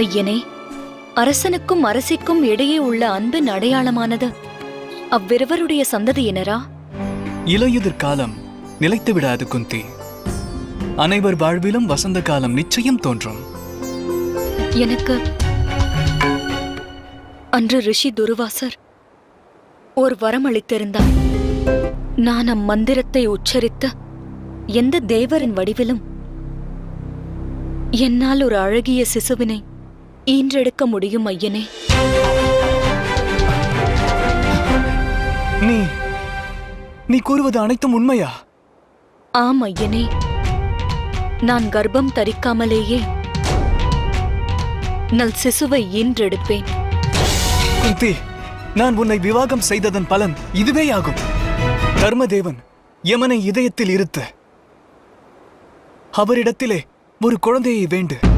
ஐயனே அரசனுக்கும் அரசிக்கும் இடையே உள்ள அன்பின் அடையாளமானது அவ்விருவருடைய சந்ததியினரா இலையுதிர் காலம் நிலைத்து விடாது குந்தி. அனைவர் வாழ்விலும் வசந்த காலம் நிச்சயம் தோன்றும். எனக்கு அன்று ரிஷி துருவாசர் ஒரு வரம் அளித்திருந்தார். நான் அம்மந்திரத்தை உச்சரித்து எந்த தேவரின் வடிவிலும் என்னால் ஒரு அழகிய சிசுவினை ஈன்றெடுக்க முடியும் ஐயனே. நீ நீ கூறுவது அனைத்தும் உண்மையா? ஆம் ஐயனே. நான் கர்ப்பம் தரிக்காமலேயே நல் சிசுவை ஈன்றெடுப்பேன். குந்தி நான் உன்னை விவாகம் செய்ததன் பலன் இதுவேயாகும் தர்மதேவன் யமனை இதயத்தில் இருத்து அவரிடத்திலே ஒரு குழந்தையை வேண்டு.